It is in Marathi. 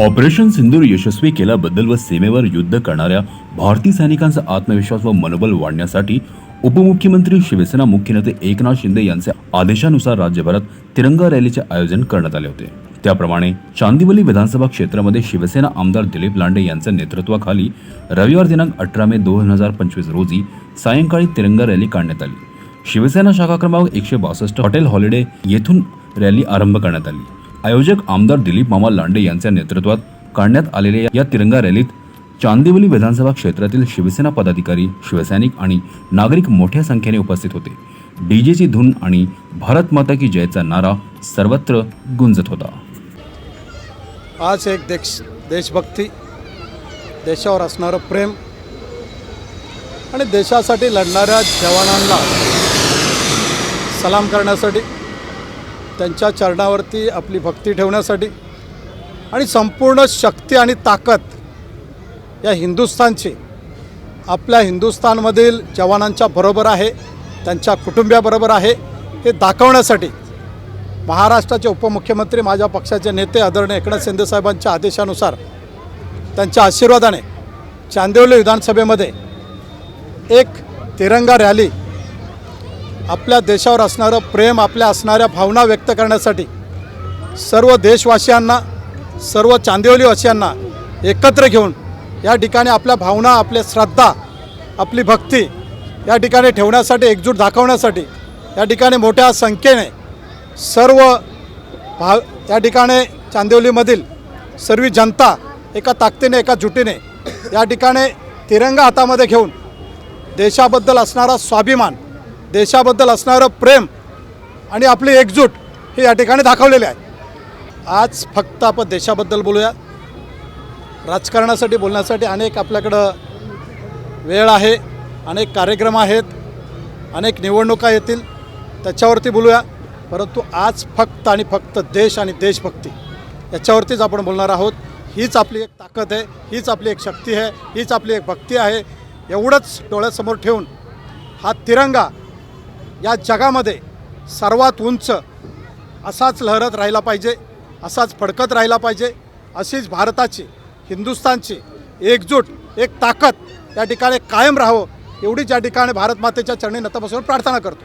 ऑपरेशन सिंदूर यशस्वी केल्याबद्दल व सीमेवर युद्ध करणाऱ्या भारतीय सैनिकांचा आत्मविश्वास व मनोबल वाढण्यासाठी उपमुख्यमंत्री शिवसेना मुख्य नेते एकनाथ शिंदे यांच्या आदेशानुसार राज्यभरात तिरंगा रॅलीचे आयोजन करण्यात आले होते. त्याप्रमाणे चांदिवली विधानसभा क्षेत्रामध्ये शिवसेना आमदार दिलीप लांडे यांच्या नेतृत्वाखाली रविवार दिनांक अठरा मे दोन हजार पंचवीस रोजी सायंकाळी तिरंगा रॅली काढण्यात आली. शिवसेना शाखा क्रमांक एकशे बासष्ट हॉटेल हॉलिडे येथून रॅली आरंभ करण्यात आली. आयोजक आमदार दिलीप मामा लांडे यांच्या नेतृत्वात काढण्यात आलेल्या या तिरंगा रॅलीत चांदिवली विधानसभा क्षेत्रातील शिवसेना पदाधिकारी शिवसैनिक आणि नागरिक मोठ्या संख्येने उपस्थित होते. डीजेची धून आणि भारत माता की जयचा नारा सर्वत्र गुंजत होता. आज एक देश देशभक्ती देशावर असणारं प्रेम आणि देशासाठी लढणाऱ्या जवानांना सलाम करण्यासाठी त्यांच्या चरणावरती आपली भक्ती ठेवण्यासाठी आणि संपूर्ण शक्ती आणि ताकद या हिंदुस्थानची आपल्या हिंदुस्थानमधील जवानांच्या बरोबर आहे त्यांच्या कुटुंबियाबरोबर आहे हे दाखवण्यासाठी महाराष्ट्राचे उपमुख्यमंत्री माझ्या पक्षाचे नेते आदरणीय एकनाथ शिंदेसाहेबांच्या आदेशानुसार त्यांच्या आशीर्वादाने चांदिवली विधानसभेमध्ये एक तिरंगा रॅली आपल्या देशावर असणारं प्रेम आपल्या असणाऱ्या भावना व्यक्त करण्यासाठी सर्व देशवासियांना सर्व चांदिवलीवासियांना एकत्र घेऊन या ठिकाणी आपल्या भावना आपल्या श्रद्धा आपली भक्ती या ठिकाणी ठेवण्यासाठी एकजूट दाखवण्यासाठी या ठिकाणी मोठ्या संख्येने सर्व भा या ठिकाणी चांदिवलीमधील सर्व जनता एका ताकदीने एका जुटीने या ठिकाणी तिरंगा हातामध्ये घेऊन देशाबद्दल असणारा स्वाभिमान देशाबद्दल असणारं प्रेम आणि आपली एकजूट हे या ठिकाणी दाखवलेले आहे. आज फक्त आपण देशाबद्दल बोलूया. राजकारणासाठी बोलण्यासाठी अनेक आपल्याकडं वेळ आहे अनेक कार्यक्रम आहेत अनेक निवडणुका येतील त्याच्यावरती बोलूया. परंतु आज फक्त आणि फक्त देश आणि देशभक्ती याच्यावरतीच आपण बोलणार आहोत. हीच आपली एक ताकद आहे हीच आपली एक शक्ती आहे हीच आपली एक भक्ती आहे. एवढंच डोळ्यासमोर ठेवून हा तिरंगा या जगामध्ये सर्वात उंच असाच लहरत राहिला पाहिजे असाच फडकत राहिला पाहिजे अशीच भारताची हिंदुस्थानची एकजूट एक ताकद त्या ठिकाणी कायम राहावं एवढीच या ठिकाणी भारत मातेच्या चरणी नतमस्तक प्रार्थना करतो.